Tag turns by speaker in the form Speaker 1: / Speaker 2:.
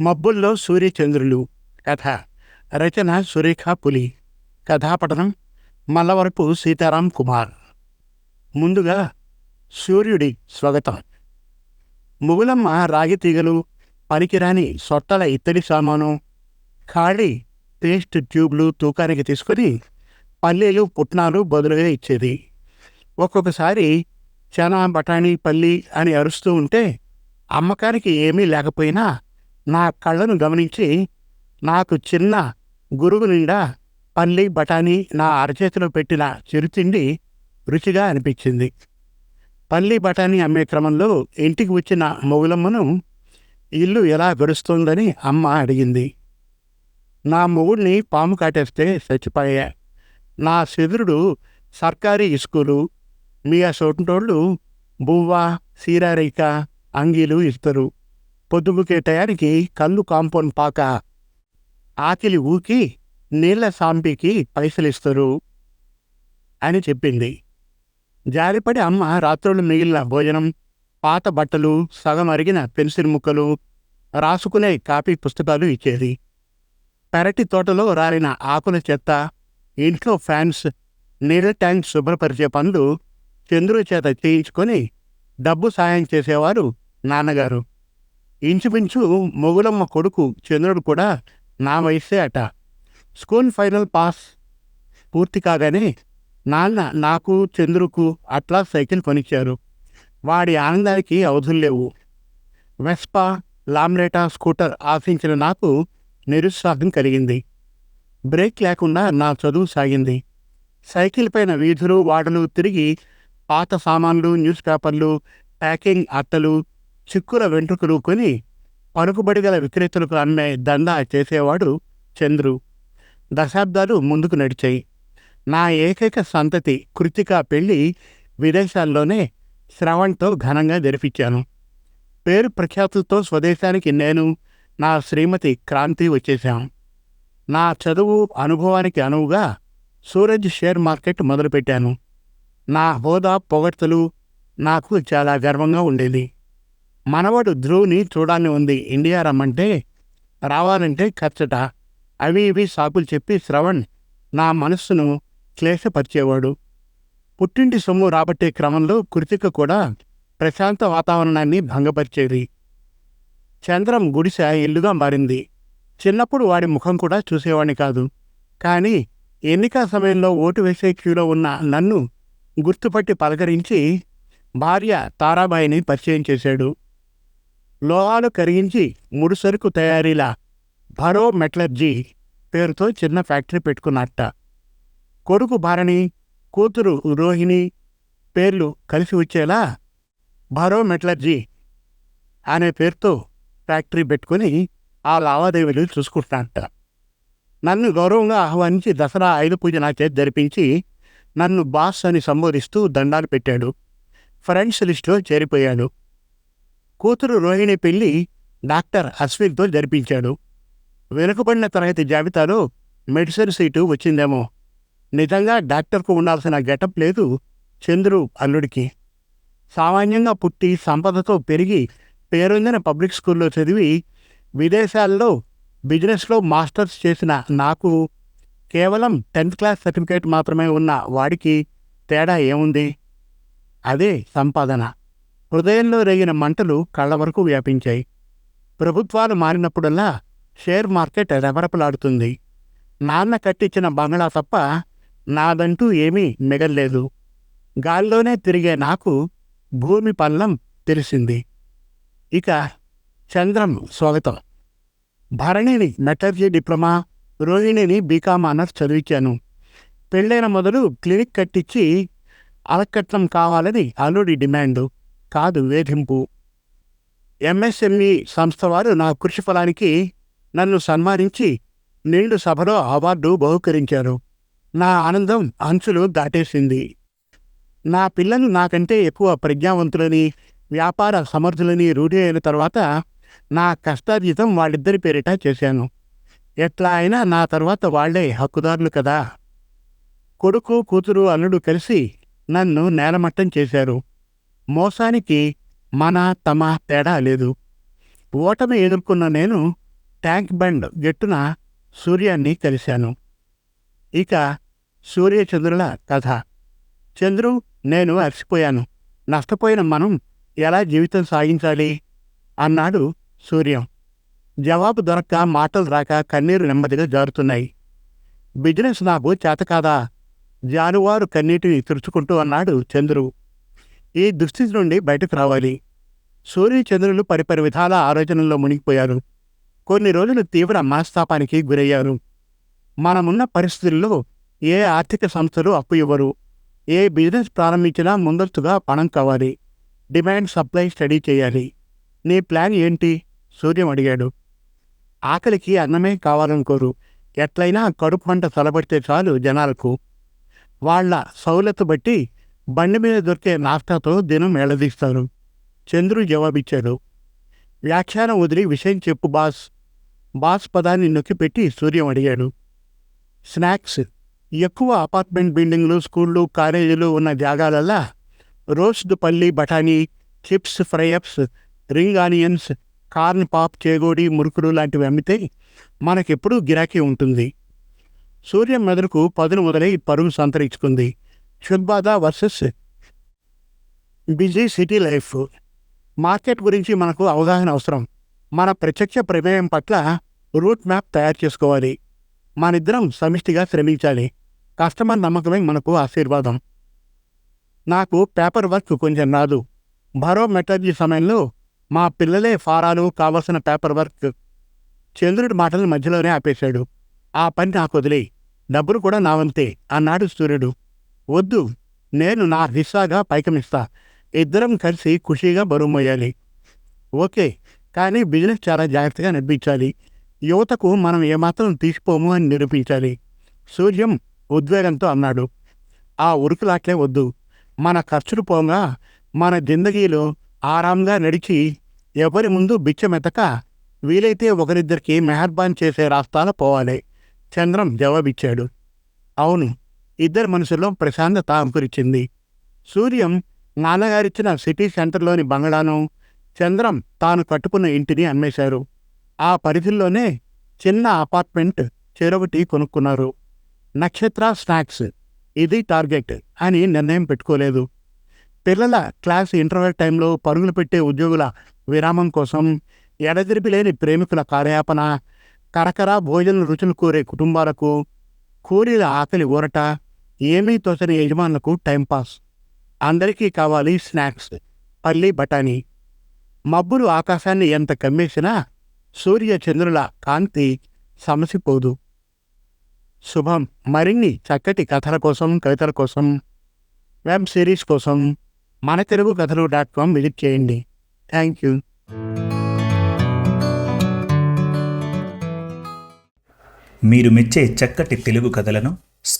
Speaker 1: మబ్బుల్లో సూర్యచంద్రులు. కథ. రచన సురేఖ పులి. కథాపఠనం మల్లవరపు సీతారాం కుమార్. ముందుగా సూర్యుడి స్వాగతం. ముగులమ్మ రాగి తీగలు పనికిరాని సొట్టల ఇత్తడి సామాను ఖాళీ పేస్ట్ ట్యూబ్లు తూకానికి తీసుకొని పల్లీలు పుట్నాలు బదులుగా ఇచ్చేది. ఒక్కొక్కసారి చనా బఠానీ పల్లి అని అరుస్తూ ఉంటే అమ్మకానికి ఏమీ లేకపోయినా నా కళ్ళను గమనించి నాకు చిన్న గురువు నిండా పల్లి బఠానీ నా అరచేతిలో పెట్టిన చిరుతిండి రుచిగా అనిపించింది. పల్లి బఠానీ అమ్మే క్రమంలో ఇంటికి వచ్చిన మొగులమ్మను ఇల్లు ఎలా గడుస్తోందని అమ్మ అడిగింది. నా మొగుడిని పాము కాటేస్తే చచ్చిపోయా. నా సెదురుడు సర్కారీ స్కూలు మీ ఆ సొంటోళ్ళు బువ్వ సీరారేఖ అంగీలు ఇస్తారు. పొద్దుగుకే టయానికి కళ్ళు కాంపౌండ్ పాక. ఆకిలి ఊకి నీళ్ళ సాంపికి పైసలిస్తారు అని చెప్పింది. జారిపడి అమ్మ రాత్రులు మిగిలిన భోజనం పాత బట్టలు సగం అరిగిన పెన్సిల్ ముక్కలు రాసుకునే కాపీ పుస్తకాలు ఇచ్చేది. పెరటి తోటలో రాలిన ఆకుల చెత్త ఇంట్లో ఫ్యాన్స్ నీళ్ళ ట్యాంక్ శుభ్రపరిచే పనులు చంద్రుడి చేత చేయించుకొని డబ్బు సాయం చేసేవారు నాన్నగారు. ఇంచుమించు మొగులమ్మ కొడుకు చంద్రుడు కూడా నా వయస్సే అట. స్కూల్ ఫైనల్ పాస్ పూర్తి కాగానే నాన్న నాకు చంద్రుకు అట్లా సైకిల్ కొనిచ్చారు. వాడి ఆనందానికి అవధులు లేవు. వెస్పా లామ్రేటా స్కూటర్ ఆశించిన నాకు నిరుత్సాహం కలిగింది. బ్రేక్ లేకుండా నా చదువు సాగింది. సైకిల్ పైన వీధులు వాడలు తిరిగి పాత సామాన్లు న్యూస్ పేపర్లు ప్యాకింగ్ అట్టలు చిక్కుల వెంట్రుకలు కొని పలుకుబడి గల విక్రేతలకు అమ్మే దందా చేసేవాడు చంద్రు. దశాబ్దాలు ముందుకు నడిచాయి. నా ఏకైక సంతతి కృతిక పెళ్ళి విదేశాల్లోనే శ్రవణ్తో ఘనంగా జరిపించాను. పేరు ప్రఖ్యాతులతో స్వదేశానికి నేను నా శ్రీమతి క్రాంతి వచ్చేశాం. నా చదువు అనుభవానికి అనువుగా సూరజ్ షేర్ మార్కెట్ మొదలుపెట్టాను. నా హోదా పొగడ్తలు నాకు చాలా గర్వంగా ఉండేది. మనవడు ధ్రువ్ని చూడాలని ఉంది. ఇండియా రమ్మంటే రావాలంటే ఖర్చట అవి ఇవి సాకులు చెప్పి శ్రవణ్ నా మనస్సును క్లేశపరిచేవాడు. పుట్టింటి సొమ్ము రాబట్టే క్రమంలో కృతిక కూడా ప్రశాంత వాతావరణాన్ని భంగపరిచేది. చంద్రం గుడిసె ఇల్లుగా మారింది. చిన్నప్పుడు వాడి ముఖం కూడా చూసేవాడిని కాదు. కానీ ఎన్నిక సమయంలో ఓటు వేసే క్యూలో ఉన్న నన్ను గుర్తుపట్టి పలకరించి భార్య తారాబాయిని పరిచయం చేశాడు. లోహాలు కరిగించి ముడిసరుకు తయారీల భరో మెటలర్జీ పేరుతో చిన్న ఫ్యాక్టరీ పెట్టుకున్నట్ట. కొడుకు భారణి కూతురు రోహిణి పేర్లు కలిసి వచ్చేలా భరో మెటలర్జీ అనే పేరుతో ఫ్యాక్టరీ పెట్టుకుని ఆ లావాదేవీలు చూసుకుంటున్నట్ట. నన్ను గౌరవంగా ఆహ్వానించి దసరా ఐదు పూజ నా చేతి జరిపించి నన్ను బాస్ అని సంబోధిస్తూ దండాలు పెట్టాడు. ఫ్రెండ్స్ లిస్టులో చేరిపోయాడు. కూతురు రోహిణి పెళ్ళి డాక్టర్ అశ్విన్తో జరిపించాడు. వెనుకబడిన తరగతి జాబితాలో మెడిసిన్ సీటు వచ్చిందేమో. నిజంగా డాక్టర్కు ఉండాల్సిన గెటప్ లేదు చంద్రు అల్లుడికి. సామాన్యంగా పుట్టి సంపదతో పెరిగి పేరొందిన పబ్లిక్ స్కూల్లో చదివి విదేశాల్లో బిజినెస్లో మాస్టర్స్ చేసిన నాకు కేవలం టెన్త్ క్లాస్ సర్టిఫికేట్ మాత్రమే ఉన్న వాడికి తేడా ఏముంది? అదే సంపాదన. హృదయంలో రేగిన మంటలు కళ్ళ వరకు వ్యాపించాయి. ప్రభుత్వాలు మారినప్పుడల్లా షేర్ మార్కెట్ రెవరపలాడుతుంది నాన్న కట్టించిన బంగళా తప్ప నాదంటూ ఏమీ మిగల్లేదు. గాల్లోనే తిరిగే నాకు భూమి పల్లం తెలిసింది. ఇక చంద్రం స్వాగతం. భరణిని మెటర్జీ డిప్లొమా రోహిణిని బీకామ్ ఆనర్స్ చదివించాను. పెళ్ళైన మొదలు క్లినిక్ కట్టించి అలకట్నం కావాలని అల్లుడి డిమాండు. కాదు వేధింపు. ఎంఎస్ఎంఈ సంస్థ వారు నా కృషి ఫలానికి నన్ను సన్మానించి నిండు సభలో అవార్డు బహుకరించారు. నా ఆనందం అంచులు దాటేసింది. నా పిల్లలు నాకంటే ఎక్కువ ప్రజ్ఞావంతులని వ్యాపార సమర్థులని రూఢి అయిన తర్వాత నా కష్టార్జితం వాళ్ళిద్దరి పేరిట చేశాను. ఎట్లా అయినా నా తర్వాత వాళ్ళే హక్కుదారులు కదా. కొడుకు కూతురు అల్లుడు కలిసి నన్ను నేలమట్టం చేశారు. మోసానికి మన తమ తేడా లేదు. ఓటమి ఎదుర్కొన్న నేను ట్యాంక్ బండ్ గెట్టున సూర్యాన్ని కలిశాను. ఇక సూర్యచంద్రుల కథ. చంద్రు నేను అలసిపోయాను. నష్టపోయిన మనం ఎలా జీవితం సాగించాలి? అన్నాడు సూర్యం. జవాబు దొరక్క మాటలు రాక కన్నీరు నెమ్మదిగా జారుతున్నాయి. బిజినెస్ నాకు చేత కాదా? జానువారు కన్నీటిని తుడుచుకుంటూ అన్నాడు చంద్రు. ఈ దుస్థితి నుండి బయటకు రావాలి. సూర్య చంద్రులు పరిపరి విధాల ఆలోచనల్లో మునిగిపోయారు. కొన్ని రోజులు తీవ్ర మనస్తాపానికి గురయ్యారు. మనమున్న పరిస్థితుల్లో ఏ ఆర్థిక సంస్థలు అప్పు ఇవ్వరు. ఏ బిజినెస్ ప్రారంభించినా ముందస్తుగా పణం కావాలి. డిమాండ్ సప్లై స్టడీ చేయాలి. నీ ప్లాన్ ఏంటి? సూర్యం అడిగాడు. ఆకలికి అన్నమే కావాలనుకోరు. ఎట్లయినా కడుపు పంట తలబడితే చాలు జనాలకు. వాళ్ళ సౌలత్ బట్టి బండి మీద దొరికే నాస్తాతో దినం ఎడదీస్తారు చంద్రు జవాబిచ్చాడు. వ్యాఖ్యానం వదిలి విషయం చెప్పు బాస్. బాస్ పదాన్ని నొక్కిపెట్టి సూర్యం అడిగాడు. స్నాక్స్. ఎక్కువ అపార్ట్మెంట్ బిల్డింగ్లు స్కూళ్ళు కాలేజీలు ఉన్న జాగాలల్లా రోస్డ్ పల్లి బఠానీ చిప్స్ ఫ్రైఅప్స్ రింగ్ ఆనియన్స్ కార్న్ పాప్ చేగోడి మురుకులు లాంటివి అమ్మితే మనకెప్పుడూ గిరాకీ ఉంటుంది. సూర్యం మెదడుకు పదును మొదలై పరుగు సంతరించుకుంది. షుద్బాదా versus busy city life. Market గురించి మనకు అవగాహన అవసరం. మన ప్రత్యక్ష ప్రమేయం పట్ల రూట్ మ్యాప్ తయారు చేసుకోవాలి. మనిద్దరం సమిష్టిగా శ్రమించాలి. కస్టమర్ నమ్మకమే మనకు ఆశీర్వాదం. నాకు పేపర్ వర్క్ కొంచెం రాదు. బరో మెటర్జీ సమయంలో మా పిల్లలే ఫారాలు కావలసిన పేపర్ వర్క్. చంద్రుడి మాటలు మధ్యలోనే ఆపేశాడు. ఆ పని నాకు వదిలే డబ్బులు కూడా నా వంతే అన్నాడు సూర్యుడు. వద్దు నేను నా హిస్సాగా పైకమిస్తా. ఇద్దరం కలిసి ఖుషీగా బరువు మోయాలి. ఓకే కానీ బిజినెస్ చాలా జాగ్రత్తగా నడిపించాలి యువతకు మనం ఏమాత్రం తీసిపోము అని నిరూపించాలి. సూర్యం ఉద్వేగంతో అన్నాడు. ఆ ఉరుకులాట్లే వద్దు. మన ఖర్చులు పోగా మన జిందగీలో ఆరాంగా నడిచి ఎవరి ముందు బిచ్చమెతక వీలైతే ఒకరిద్దరికి మెహర్బాన్ చేసే రాస్తాల పోవాలి. చంద్రం జవాబిచ్చాడు. అవును ఇద్దరు మనుషుల్లో ప్రశాంతత అంకురిచ్చింది. సూర్యం నాన్నగారిచ్చిన సిటీ సెంటర్లోని బంగళాను చంద్రం తాను కట్టుకున్న ఇంటిని అమ్మేశారు. ఆ పరిధిలోనే చిన్న అపార్ట్మెంట్ చెరొకటి కొనుక్కున్నారు. నక్షత్ర స్నాక్స్ ఇది టార్గెట్ అని నిర్ణయం పెట్టుకోలేదు. పిల్లల క్లాస్ ఇంటర్వెల్ టైంలో పరుగులు పెట్టే ఉద్యోగుల విరామం కోసం ఎడదిరిపి లేని ప్రేమికుల కార్యాపన కరకర భోజన రుచులు కోరే కుటుంబాలకు కూలీల ఆకలి ఊరట ఏమీ తోచని యజమానులకు టైంపాస్ అందరికీ కావాలి స్నాక్స్ పల్లి బఠానీ. మబ్బులు ఆకాశాన్ని ఎంత కమ్మేసినా సూర్య చంద్రుల కాంతి సమసిపోదు శుభం మరిన్ని చక్కటి కథల కోసం కవితల కోసం వెబ్ సిరీస్ కోసం మన తెలుగు కథలు డాట్ కామ్ విజిట్ చేయండి. Thank you.
Speaker 2: మీరు మెచ్చే చక్కటి తెలుగు కథలను